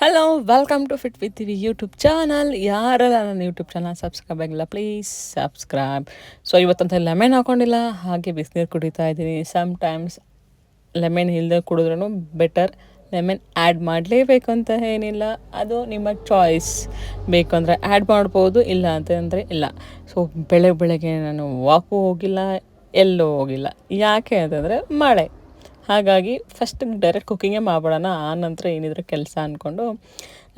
Hello welcome to Fit with V YouTube channel ಯಾರೆಲ್ಲ ನನ್ನ YouTube channel subscribe ಆಗಿಲ್ಲ please subscribe so ಇವತ್ತಂತ lemon ಹಾಕೊಂಡಿಲ್ಲ, ಹಾಗೆ ಬಿಸಿನೀರು ಕುಡಿತಾ ಇದ್ದೀನಿ. ಸಮ್ ಟೈಮ್ಸ್ ಲೆಮೆನ್ ಇಲ್ಲದೆ ಕುಡಿದ್ರೂ ಬೆಟರ್ ಲೆಮೆನ್ ಆ್ಯಡ್ ಮಾಡಲೇಬೇಕು ಅಂತ ಏನಿಲ್ಲ. ಅದು ನಿಮ್ಮ ಚಾಯ್ಸ್ ಬೇಕು ಅಂದರೆ ಆ್ಯಡ್ ಮಾಡ್ಬೋದು, ಇಲ್ಲ ಅಂತಂದರೆ ಇಲ್ಲ. ಸೊ ಬೆಳೆ ಬೆಳಗ್ಗೆ ನಾನು ವಾಕು ಹೋಗಿಲ್ಲ, ಎಲ್ಲೂ ಹೋಗಿಲ್ಲ. ಯಾಕೆ ಅಂತಂದರೆ ಮಳೆ. ಹಾಗಾಗಿ ಫಸ್ಟ್ ಡೈರೆಕ್ಟ್ ಕುಕ್ಕಿಂಗೇ ಮಾಡ್ಬಿಡೋಣ. ಆ ನಂತರ ಏನಿದ್ರೆ ಕೆಲಸ ಅಂದ್ಕೊಂಡು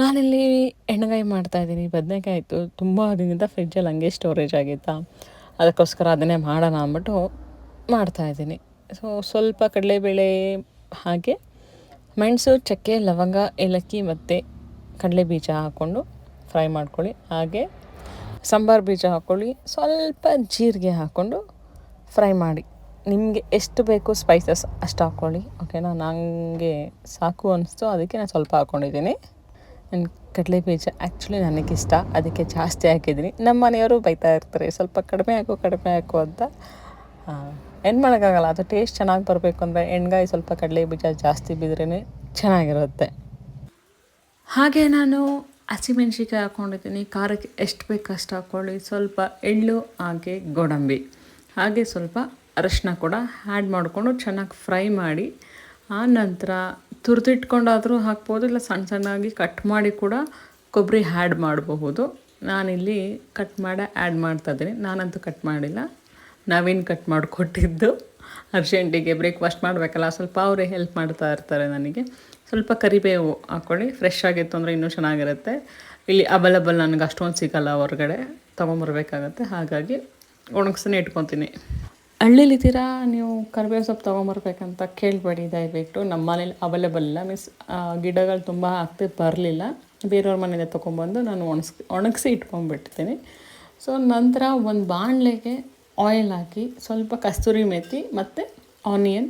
ನಾನಿಲ್ಲಿ ಎಣ್ಣೆಗಾಯಿ ಮಾಡ್ತಾಯಿದ್ದೀನಿ ಬದನೆಕಾಯಿ ಇತ್ತು ತುಂಬ ದಿನದಿಂದ ಫ್ರಿಜ್ಜಲ್ಲಿ ಹಂಗೆ ಸ್ಟೋರೇಜ್ ಆಗಿತ್ತಾ? ಅದಕ್ಕೋಸ್ಕರ ಅದನ್ನೇ ಮಾಡೋಣ ಅಂದ್ಬಿಟ್ಟು ಮಾಡ್ತಾಯಿದ್ದೀನಿ ಸೊ ಸ್ವಲ್ಪ ಕಡಲೆಬೇಳೆ ಹಾಗೆ ಮೆಣಸು, ಚಕ್ಕೆ, ಲವಂಗ, ಏಲಕ್ಕಿ ಮತ್ತು ಕಡಲೆ ಬೀಜ ಹಾಕ್ಕೊಂಡು ಫ್ರೈ ಮಾಡ್ಕೊಳ್ಳಿ. ಹಾಗೆ ಸಾಂಬಾರು ಬೀಜ ಹಾಕ್ಕೊಳ್ಳಿ. ಸ್ವಲ್ಪ ಜೀರಿಗೆ ಹಾಕ್ಕೊಂಡು ಫ್ರೈ ಮಾಡಿ. ನಿಮಗೆ ಎಷ್ಟು ಬೇಕು ಸ್ಪೈಸಸ್ ಅಷ್ಟು ಹಾಕ್ಕೊಳ್ಳಿ ಓಕೆನಾ ನನಗೆ ಸಾಕು ಅನಿಸ್ತು, ಅದಕ್ಕೆ ನಾನು ಸ್ವಲ್ಪ ಹಾಕ್ಕೊಂಡಿದ್ದೀನಿ ನನ್ನ ಕಡಲೆ ಬೀಜ ಆ್ಯಕ್ಚುಲಿ ನನಗಿಷ್ಟ, ಅದಕ್ಕೆ ಜಾಸ್ತಿ ಹಾಕಿದ್ದೀನಿ. ನಮ್ಮ ಮನೆಯವರು ಬೈತಾ ಇರ್ತಾರೆ, ಸ್ವಲ್ಪ ಕಡಿಮೆ ಹಾಕು ಕಡಿಮೆ ಹಾಕು ಅಂತ. ಏನು ಮಾಡೋಕ್ಕಾಗಲ್ಲ, ಅದು ಟೇಸ್ಟ್ ಚೆನ್ನಾಗಿ ಬರಬೇಕು ಅಂದರೆ ಎಣ್ಗಾಯಿ ಸ್ವಲ್ಪ ಕಡಲೆ ಬೀಜ ಜಾಸ್ತಿ ಬಿದ್ರೇ ಚೆನ್ನಾಗಿರುತ್ತೆ. ಹಾಗೆ ನಾನು ಹಸಿಮೆಣ್ಸಿಕಾಯಿ ಹಾಕ್ಕೊಂಡಿದ್ದೀನಿ ಖಾರಕ್ಕೆ ಎಷ್ಟು ಬೇಕು ಅಷ್ಟು ಹಾಕ್ಕೊಳ್ಳಿ ಸ್ವಲ್ಪ ಎಳ್ಳು, ಹಾಗೆ ಗೋಡಂಬಿ. ಹಾಗೆ ಸ್ವಲ್ಪ ಅರಶಿನ ಕೂಡ ಆ್ಯಡ್ ಮಾಡಿಕೊಂಡು ಚೆನ್ನಾಗಿ ಫ್ರೈ ಮಾಡಿ, ಆ ನಂತರ ತುರಿದಿಟ್ಕೊಂಡಾದರೂ ಹಾಕ್ಬೋದು, ಇಲ್ಲ ಸಣ್ಣ ಸಣ್ಣಾಗಿ ಕಟ್ ಮಾಡಿ ಕೂಡ ಕೊಬ್ಬರಿ ಆ್ಯಡ್ ಮಾಡಬಹುದು. ನಾನಿಲ್ಲಿ ಕಟ್ ಮಾಡಿ ಆ್ಯಡ್ ಮಾಡ್ತಾಯಿದ್ದೀನಿ ನಾನಂತೂ ಕಟ್ ಮಾಡಿಲ್ಲ. ನಾವೇನು ಕಟ್ ಮಾಡಿಕೊಟ್ಟಿದ್ದು? ಅರ್ಜೆಂಟಿಗೆ ಬ್ರೇಕ್ಫಾಸ್ಟ್ ಮಾಡಬೇಕಲ್ಲ, ಸ್ವಲ್ಪ ಅವರೇ ಹೆಲ್ಪ್ ಮಾಡ್ತಾ ಇರ್ತಾರೆ ನನಗೆ. ಸ್ವಲ್ಪ ಕರಿಬೇವು ಹಾಕ್ಕೊಳ್ಳಿ ಫ್ರೆಶ್ ಆಗಿತ್ತು ಅಂದರೆ ಇನ್ನೂ ಚೆನ್ನಾಗಿರುತ್ತೆ. ಇಲ್ಲಿ ಅವೈಲಬಲ್ ನನಗೆ ಅಷ್ಟೊಂದು ಸಿಗಲ್ಲ ಹೊರಗಡೆ, ತೊಗೊಂಬರ್ಬೇಕಾಗತ್ತೆ. ಹಾಗಾಗಿ ಒಣಗಿಸ್ತಾನೆ ಇಟ್ಕೊತೀನಿ. ಹಳ್ಳಿಲಿದ್ದೀರಾ ನೀವು ಕರಿಬೇವು ಸೊಪ್ಪು ತೊಗೊಂಬರ್ಬೇಕಂತ ಕೇಳಬೇಡಿ, ದಯವಿಟ್ಟು. ನಮ್ಮ ಮನೇಲಿ ಅವೈಲೇಬಲ್ ಇಲ್ಲ. ಮೀನ್ಸ್ ಗಿಡಗಳು ತುಂಬ ಆಗ್ತಿ ಬರಲಿಲ್ಲ. ಬೇರೆಯವ್ರ ಮನೆಯಿಂದ ತೊಗೊಂಬಂದು ನಾನು ಒಣಗಿಸ್, ಒಣಗಿಸಿ ಇಟ್ಕೊಂಡ್ಬಿಟ್ಟಿದ್ದೀನಿ. ಸೊ ನಂತರ ಒಂದು ಬಾಣಲೆಗೆ ಆಯಿಲ್ ಹಾಕಿ ಸ್ವಲ್ಪ ಕಸ್ತೂರಿ ಮೆಥಿ ಮತ್ತು ಆನಿಯನ್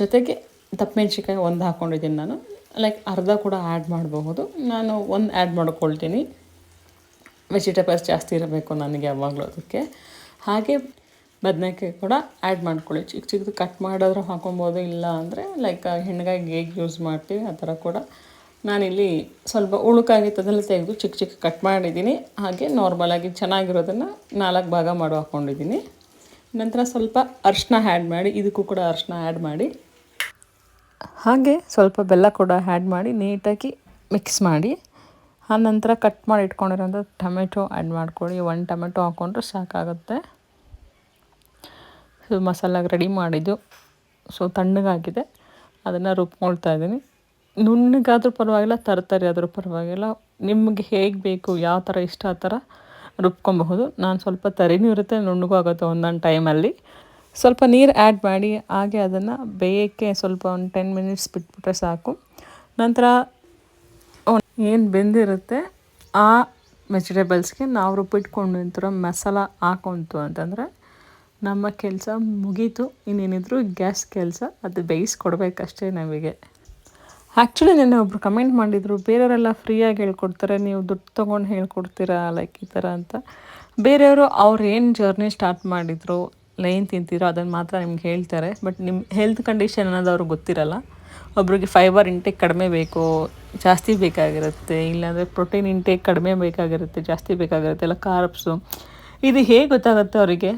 ಜೊತೆಗೆ ದಪ್ಪ ಮೆಣಸಿನ್ಕಾಯಿ ಒಂದು ಹಾಕ್ಕೊಂಡಿದ್ದೀನಿ ನಾನು. ಲೈಕ್ ಅರ್ಧ ಕೂಡ ಆ್ಯಡ್ ಮಾಡಬಹುದು. ನಾನು ಒಂದು ಆ್ಯಡ್ ಮಾಡ್ಕೊಳ್ತೀನಿ. ವೆಜಿಟೇಬಲ್ಸ್ ಜಾಸ್ತಿ ಇರಬೇಕು ನನಗೆ ಯಾವಾಗಲೂ ಅದಕ್ಕೆ. ಹಾಗೆ ಬದನೆಕಾಯಿ ಕೂಡ ಆ್ಯಡ್ ಮಾಡ್ಕೊಳ್ಳಿ. ಚಿಕ್ಕ ಚಿಕ್ಕದು ಕಟ್ ಮಾಡಿದ್ರು ಹಾಕೊಬೋದು, ಇಲ್ಲ ಅಂದರೆ ಲೈಕ್ ಹೆಣ್ಗಾಯಿಗೆ ಹೇಗೆ ಯೂಸ್ ಮಾಡ್ತೀವಿ, ಆ ಥರ ಕೂಡ. ನಾನಿಲ್ಲಿ ಸ್ವಲ್ಪ ಉಳುಕಾಗಿ ಅದೆಲ್ಲ ತೆಗೆದು ಚಿಕ್ಕ ಚಿಕ್ಕ ಕಟ್ ಮಾಡಿದ್ದೀನಿ. ಹಾಗೆ ನಾರ್ಮಲಾಗಿ ಚೆನ್ನಾಗಿರೋದನ್ನು ನಾಲ್ಕು ಭಾಗ ಮಾಡಿ ಹಾಕ್ಕೊಂಡಿದ್ದೀನಿ ನಂತರ ಸ್ವಲ್ಪ ಅರಿಶಿನ ಆ್ಯಡ್ ಮಾಡಿ, ಇದಕ್ಕೂ ಕೂಡ ಅರಿಶಿನ ಆ್ಯಡ್ ಮಾಡಿ. ಹಾಗೆ ಸ್ವಲ್ಪ ಬೆಲ್ಲ ಕೂಡ ಆ್ಯಡ್ ಮಾಡಿ, ನೀಟಾಗಿ ಮಿಕ್ಸ್ ಮಾಡಿ. ಆ ನಂತರ ಕಟ್ ಮಾಡಿ ಇಟ್ಕೊಂಡಿರೋಂಥ ಟೊಮೆಟೊ ಆ್ಯಡ್ ಮಾಡ್ಕೊಳ್ಳಿ. ಒಂದು ಟೊಮೆಟೊ ಹಾಕ್ಕೊಂಡ್ರೆ ಸಾಕಾಗುತ್ತೆ. ಸೊ ಮಸಾಲಾಗೆ ರೆಡಿ ಮಾಡಿದ್ದು. ಸೊ ತಣ್ಣಗಾಗಿದೆ. ಅದನ್ನು ರುಬ್ಕೊಳ್ತಾ ಇದ್ದೀನಿ. ನುಣ್ಣಗಾದರೂ ಪರವಾಗಿಲ್ಲ ತರತರಿ ಆದರೂ ಪರವಾಗಿಲ್ಲ. ನಿಮಗೆ ಹೇಗೆ ಬೇಕು, ಯಾವ ಥರ ಇಷ್ಟ ಆ ಥರ ರುಬ್ಕೊಬಹುದು. ನಾನು ಸ್ವಲ್ಪ ತರಿನೂ ಇರುತ್ತೆ, ನುಣ್ಣಗೂ ಆಗುತ್ತೆ ಒಂದೊಂದು ಟೈಮಲ್ಲಿ ಸ್ವಲ್ಪ ನೀರು ಆ್ಯಡ್ ಮಾಡಿ, ಹಾಗೆ ಅದನ್ನು ಬೇಯೋಕ್ಕೆ ಸ್ವಲ್ಪ ಒಂದು ಟೆನ್ ಮಿನಿಟ್ಸ್ ಬಿಟ್ಬಿಟ್ರೆ ಸಾಕು. ನಂತರ ಏನು ಬೆಂದಿರುತ್ತೆ, ಆ ವೆಜಿಟೇಬಲ್ಸ್ಗೆ ನಾವು ರುಬ್ಬಿಟ್ಕೊಂಡಿರೋ ಮಸಾಲ ಹಾಕೊಂತು ಅಂತಂದರೆ ನಮ್ಮ ಕೆಲಸ ಮುಗೀತು, ಇನ್ನೇನಿದ್ರು ಗ್ಯಾಸ್ ಕೆಲಸ ಅದು ಬೇಯಿಸ್ಕೊಡ್ಬೇಕಷ್ಟೇ ನಮಗೆ ಆ್ಯಕ್ಚುಲಿ ನೆನ್ನೆ ಒಬ್ರು ಕಮೆಂಟ್ ಮಾಡಿದರು, ಬೇರೆಯವರೆಲ್ಲ ಫ್ರೀಯಾಗಿ ಹೇಳ್ಕೊಡ್ತಾರೆ, ನೀವು ದುಡ್ಡು ತೊಗೊಂಡು ಹೇಳ್ಕೊಡ್ತೀರಾ ಲೈಕ್ ಈ ಥರ ಅಂತ. ಬೇರೆಯವರು ಅವ್ರು ಏನು ಜರ್ನಿ ಸ್ಟಾರ್ಟ್ ಮಾಡಿದ್ರು ಲೈನ್ ತಿಂತಿರೋ ಅದನ್ನು ಮಾತ್ರ ನಿಮ್ಗೆ ಹೇಳ್ತಾರೆ ಬಟ್ ನಿಮ್ಮ ಹೆಲ್ತ್ ಕಂಡೀಷನ್ ಅನ್ನೋದು ಅವ್ರಿಗೆ ಗೊತ್ತಿರಲ್ಲ. ಒಬ್ರಿಗೆ ಫೈಬರ್ ಇಂಟೇಕ್ ಕಡಿಮೆ ಬೇಕು, ಜಾಸ್ತಿ ಬೇಕಾಗಿರುತ್ತೆ, ಇಲ್ಲಾಂದರೆ ಪ್ರೋಟೀನ್ ಇಂಟೇಕ್ ಕಡಿಮೆ ಬೇಕಾಗಿರುತ್ತೆ, ಜಾಸ್ತಿ ಬೇಕಾಗಿರುತ್ತೆ, ಇಲ್ಲ ಕಾರ್ಬ್ಸು ಇದು ಹೇಗೆ ಗೊತ್ತಾಗುತ್ತೆ ಅವರಿಗೆ?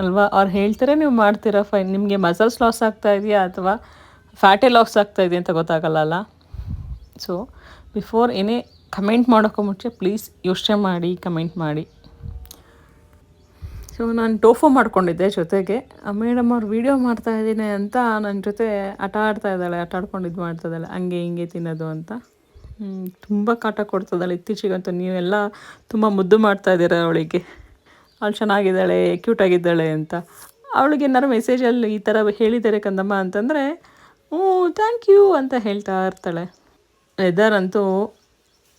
ಅಲ್ವಾ? ಅವ್ರು ಹೇಳ್ತಾರೆ ನೀವು ಮಾಡ್ತೀರಾ, ಫೈನ್. ನಿಮಗೆ ಮಸಲ್ಸ್ ಲಾಸ್ ಆಗ್ತಾ ಇದೆಯಾ ಅಥವಾ ಫ್ಯಾಟೇ ಲಾಸ್ ಆಗ್ತಾ ಇದೆಯಾ ಅಂತ ಗೊತ್ತಾಗಲ್ಲ ಸೊ ಬಿಫೋರ್ ಏನೇ ಕಮೆಂಟ್ ಮಾಡೋಕ್ಕೂ ಮುಂಚೆ ಪ್ಲೀಸ್ ಯೋಚನೆ ಮಾಡಿ ಕಮೆಂಟ್ ಮಾಡಿ. ಸೊ ನಾನು ಟೋಫೋ ಮಾಡ್ಕೊಂಡಿದ್ದೆ ಜೊತೆಗೆ. ಮೇಡಮ್ ಅವ್ರು ವೀಡಿಯೋ ಮಾಡ್ತಾ ಇದ್ದೀನಿ ಅಂತ ನನ್ನ ಜೊತೆ ಆಟ ಆಡ್ತಾ ಇದ್ದಾಳೆ, ಆಟ ಆಡ್ಕೊಂಡು ಇದು ಮಾಡ್ತಾ ಇದ್ದಾಳೆ. ಹಂಗೆ ಹಿಂಗೆ ತಿನ್ನೋದು ಅಂತ. ತುಂಬ ಕಾಟ ಕೊಡ್ತದಲ್ಲ ಇತ್ತೀಚೆಗಂತೂ ನೀವೆಲ್ಲ ತುಂಬ ಮುದ್ದು ಮಾಡ್ತಾ ಇದ್ದೀರ ಅವಳಿಗೆ. ಅವಳು ಚೆನ್ನಾಗಿದ್ದಾಳೆ ಕ್ಯೂಟಾಗಿದ್ದಾಳೆ ಅಂತ. ಅವಳಿಗೆ ಏನಾರು ಮೆಸೇಜಲ್ಲಿ ಈ ಥರ ಹೇಳಿದ್ದಾರೆ ಕಂದಮ್ಮ ಅಂತಂದರೆ ಹ್ಞೂ ಥ್ಯಾಂಕ್ ಯು ಅಂತ ಹೇಳ್ತಾ ಇರ್ತಾಳೆ. ವೆದರ್ ಅಂತೂ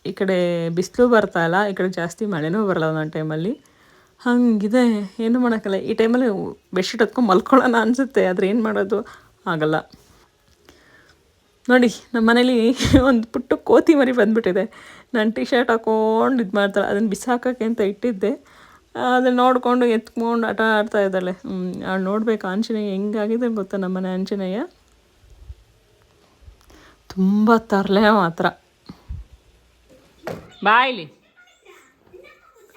ಈ ಕಡೆ ಬಿಸಿಲು ಬರ್ತಾಯಿಲ್ಲ ಈ ಕಡೆ ಜಾಸ್ತಿ ಮಳೆನೂ ಬರಲ್ಲ ಒಂದೊಂದು ಟೈಮಲ್ಲಿ ಹಾಗಿದೆ, ಏನು ಮಾಡೋಕ್ಕಲ್ಲ ಈ ಟೈಮಲ್ಲಿ ಬೆಡ್ಶೀಟ್ ಹೊತ್ಕೊಂಡು ಮಲ್ಕೊಳ್ಳೋಣ ಅನಿಸುತ್ತೆ, ಆದರೆ ಏನು ಮಾಡೋದು? ಆಗಲ್ಲ. ನೋಡಿ ನಮ್ಮ ಮನೇಲಿ ಒಂದು ಪುಟ್ಟು ಕೋತಿ ಮರಿ ಬಂದುಬಿಟ್ಟಿದೆ. ನಾನು ಟಿ ಶರ್ಟ್ ಹಾಕ್ಕೊಂಡು ಇದು ಮಾಡ್ತಾಳೆ ಅದನ್ನು ಬಿಸಾಕೋಕ್ಕೆ ಅಂತ ಇಟ್ಟಿದ್ದೆ. ಅದನ್ನು ನೋಡಿಕೊಂಡು ಎತ್ಕೊಂಡು ಆಟ ಆಡ್ತಾ ಇದ್ದಾಳೆ. ಅವಳು ನೋಡ್ಬೇಕು ಆಂಜನೇಯ ಹೆಂಗಾಗಿದೆ ಗೊತ್ತಾ ನಮ್ಮನೆ ಆಂಜನೇಯ? ತುಂಬ ತರಲೆ ಮಾತ್ರ. ಬಾಯ್ಲಿ.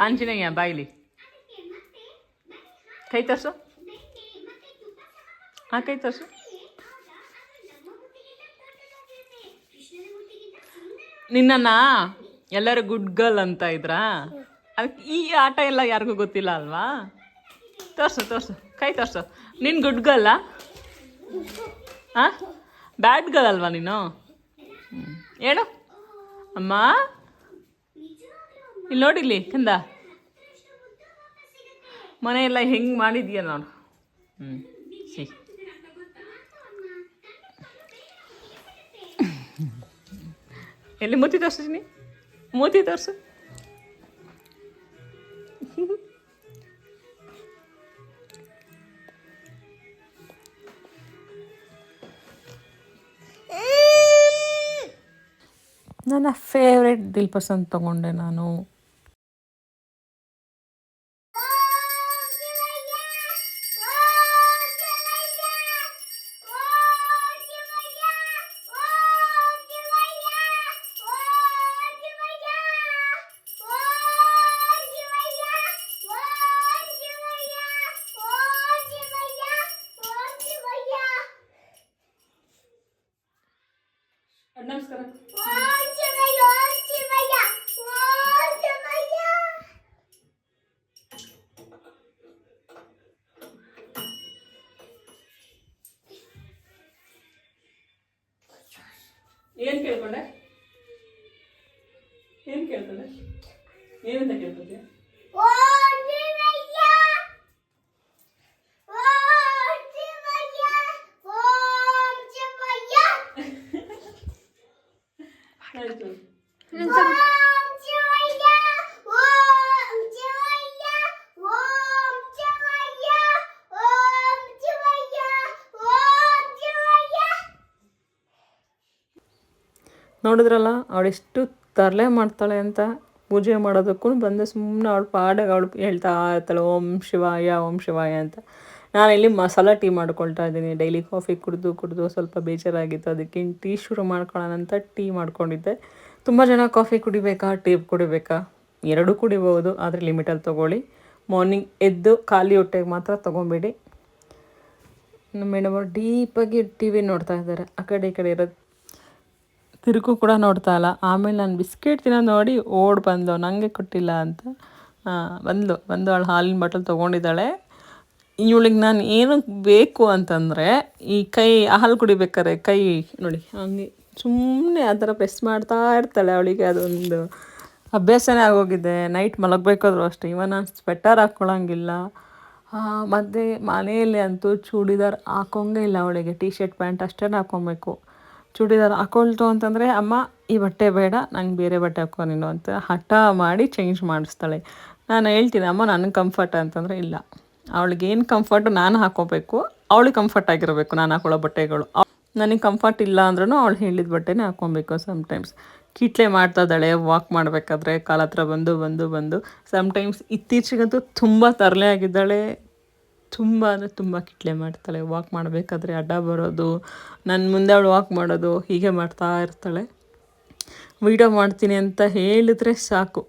ಆಂಜನೇಯ, ಬಾಯ್ಲಿ. ಕೈ ತರ್ಸು. ಹಾಂ ಕೈ ತರ್ಸು. ನಿನ್ನ ಎಲ್ಲರೂ ಗುಡ್ ಗರ್ಲ್ ಅಂತ ಇದ್ರಾ? ಅದಕ್ಕೆ ಈ ಆಟ ಎಲ್ಲ ಯಾರಿಗೂ ಗೊತ್ತಿಲ್ಲ ಅಲ್ವಾ? ತೋರ್ಸು ತೋರ್ಸು. ಕೈ ತೋರ್ಸು. ನಿನ್ ಗುಡ್ ಗರ್ಲ್ ಹಾಂ ಬ್ಯಾಡ್ ಗರ್ಲ್ ಅಲ್ವಾ ನೀನು. ಹೇಳು. ಅಮ್ಮ? ಇಲ್ಲಿ ನೋಡಿಲ್ಲಿ ಕಂದ. ಮನೆಯೆಲ್ಲ ಹೆಂಗೆ ಮಾಡಿದೀಯ ನೋಡು. ಹ್ಞೂ ಸಿ ಎಲ್ಲಿ ಮೂತಿ ತೋರಿಸ್ತೀನಿ ಮೂತಿ ತೋರಿಸು. ನನ್ನ ಫೇವ್ರೆಟ್ ದಿಲ್ ಪಸಂದ್ ತೊಗೊಂಡೆ ನಾನು. ಏನು ಕೇಳ್ಕೊಂಡೆ? ನೋಡಿದ್ರಲ್ಲ, ಅವಳೆಷ್ಟು ತರಲೆ ಮಾಡ್ತಾಳೆ ಅಂತ ಪೂಜೆ ಮಾಡೋದಕ್ಕೂ ಬಂದು ಸುಮ್ಮನೆ ಅವಳು ಪಾಡಾಗ ಅವಳು ಹೇಳ್ತಾ ಇರ್ತಾಳೆ, ಓಂ ಶಿವಾಯ ಓಂ ಶಿವಾಯ ಅಂತ. ನಾನು ಇಲ್ಲಿ ಮಸಾಲ ಟೀ ಮಾಡ್ಕೊಳ್ತಾ ಇದ್ದೀನಿ. ಡೈಲಿ ಕಾಫಿ ಕುಡಿದು ಕುಡಿದು ಸ್ವಲ್ಪ ಬೇಜಾರಾಗಿತ್ತು. ಅದಕ್ಕೆ ಟೀ ಶುರು ಮಾಡ್ಕೊಳ್ಳೋಣ ಅಂತ ಟೀ ಮಾಡ್ಕೊಂಡಿದ್ದೆ. ತುಂಬ ಜನ ಕಾಫಿ ಕುಡಿಬೇಕಾ, ಟೀ ಕುಡಿಬೇಕಾ? ಎರಡೂ ಕುಡಿಬೋದು ಆದರೆ ಲಿಮಿಟಲ್ಲಿ ತೊಗೊಳ್ಳಿ. ಮಾರ್ನಿಂಗ್ ಎದ್ದು ಖಾಲಿ ಹೊಟ್ಟೆಗೆ ಮಾತ್ರ ತೊಗೊಬೇಡಿ. ನಮ್ಮ ಮೇಡಮ್ ಅವ್ರು ಡೀಪಾಗಿ ಟಿ ವಿ ನೋಡ್ತಾ ಇದ್ದಾರೆ. ಆ ಕಡೆ ಈ ಕಡೆ ಇರೋದು. ತಿರುಗು ಕೂಡ ನೋಡ್ತಾ ಇಲ್ಲ. ಆಮೇಲೆ ನಾನು ಬಿಸ್ಕೆಟ್ ತಿನ್ನೋದು ನೋಡಿ ಓಡ್ ಬಂದು ನನಗೆ ಕೊಟ್ಟಿಲ್ಲ ಅಂತ. ಬಂದು ಬಂದು ಅವಳು ಹಾಲಿನ ಬಾಟಲ್ ತೊಗೊಂಡಿದ್ದಾಳೆ. ಇವಳಿಗೆ ನಾನು ಏನು ಬೇಕು ಅಂತಂದರೆ ಈ ಕೈ, ಹಾಲು ಕುಡಿಬೇಕಾದ್ರೆ ಕೈ ನೋಡಿ, ಹಂಗೆ ಸುಮ್ಮನೆ ಆ ಥರ ಪ್ರೆಸ್ ಮಾಡ್ತಾ ಇರ್ತಾಳೆ ಅವಳಿಗೆ. ಅದೊಂದು ಅಭ್ಯಾಸನೇ ಆಗೋಗಿದೆ. ನೈಟ್ ಮಲಗಬೇಕಾದ್ರೂ ಅಷ್ಟೇ. ಇವನ್ ನಾನು ಸ್ವೆಟರ್ ಹಾಕ್ಕೊಳ್ಳೋಂಗಿಲ್ಲ ಮತ್ತು ಮನೆಯಲ್ಲಿ ಅಂತೂ ಚೂಡಿದಾರ್ ಹಾಕೋಂಗೇ ಇಲ್ಲ ಅವಳಿಗೆ. ಟಿ ಶರ್ಟ್ ಪ್ಯಾಂಟ್ ಅಷ್ಟೇ ಹಾಕ್ಕೊಬೇಕು ಚೂಡಿದಾರ್ ಹಾಕೊಳ್ತು ಅಂತಂದರೆ, ಅಮ್ಮ, ಈ ಬಟ್ಟೆ ಬೇಡ, ನಂಗೆ ಬೇರೆ ಬಟ್ಟೆ ಹಾಕೋ ನೀನು ಅಂತ ಹಠ ಮಾಡಿ ಚೇಂಜ್ ಮಾಡಿಸ್ತಾಳೆ. ನಾನು ಹೇಳ್ತೀನಿ, ಅಮ್ಮ ನನಗೆ ಕಂಫರ್ಟ್ ಅಂತಂದರೆ ಇಲ್ಲ. ಅವಳಿಗೆ ಏನು ಕಂಫರ್ಟ್ ನಾನು ಹಾಕೋಬೇಕು, ಅವಳಿಗೆ ಕಂಫರ್ಟ್ ಆಗಿರಬೇಕು ನಾನು ಹಾಕೊಳ್ಳೋ ಬಟ್ಟೆಗಳು. ನನಗೆ ಕಂಫರ್ಟ್ ಇಲ್ಲ ಅಂದ್ರೂ ಅವಳು ಹೇಳಿದ ಬಟ್ಟೆನೇ ಹಾಕ್ಕೊಬೇಕು ಸಮ್ಟೈಮ್ಸ್ ಕಿಟ್ಲೆ ಮಾಡ್ತಾ ಇದ್ದಾಳೆ ವಾಕ್ ಮಾಡಬೇಕಾದ್ರೆ, ಕಾಲ ಹತ್ರ ಬಂದು ಬಂದು ಬಂದು. ಸಮ್ಟೈಮ್ಸ್ ಇತ್ತೀಚೆಗಂತೂ ತುಂಬ ತರಲೆ ಆಗಿದ್ದಾಳೆ. ತುಂಬ ಅಂದರೆ ತುಂಬ ಕಿಟ್ಲೆ ಮಾಡ್ತಾಳೆ. ವಾಕ್ ಮಾಡಬೇಕಾದ್ರೆ ಅಡ್ಡ ಬರೋದು ನನ್ನ ಮುಂದೆ ಅವಳು ವಾಕ್ ಮಾಡೋದು, ಹೀಗೆ ಮಾಡ್ತಾ ಇರ್ತಾಳೆ. ವೀಡಿಯೋ ಮಾಡ್ತೀನಿ ಅಂತ ಹೇಳಿದ್ರೆ ಸಾಕು.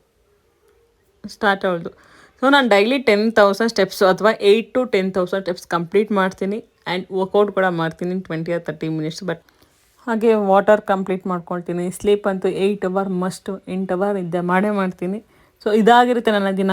ಸ್ಟಾರ್ಟ್ ಅವಳದು. ಸೊ ನಾನು ಡೈಲಿ ಟೆನ್ ತೌಸಂಡ್ ಸ್ಟೆಪ್ಸ್ ಅಥವಾ eight to ten thousand steps complete ಮಾಡ್ತೀನಿ. ಆ್ಯಂಡ್ ವರ್ಕೌಟ್ ಕೂಡ ಮಾಡ್ತೀನಿ twenty or thirty minutes but ಹಾಗೆ ವಾಟರ್ ಕಂಪ್ಲೀಟ್ ಮಾಡ್ಕೊಳ್ತೀನಿ. ಸ್ಲೀಪ್ ಅಂತೂ ಏಯ್ಟ್ ಅವರ್ ಮಸ್ಟು ಎಂಟು ಅವರ್ ಇದ್ದೆ ಮಾಡೇ ಮಾಡ್ತೀನಿ. ಸೊ ಇದಾಗಿರುತ್ತೆ ನನ್ನ ದಿನ.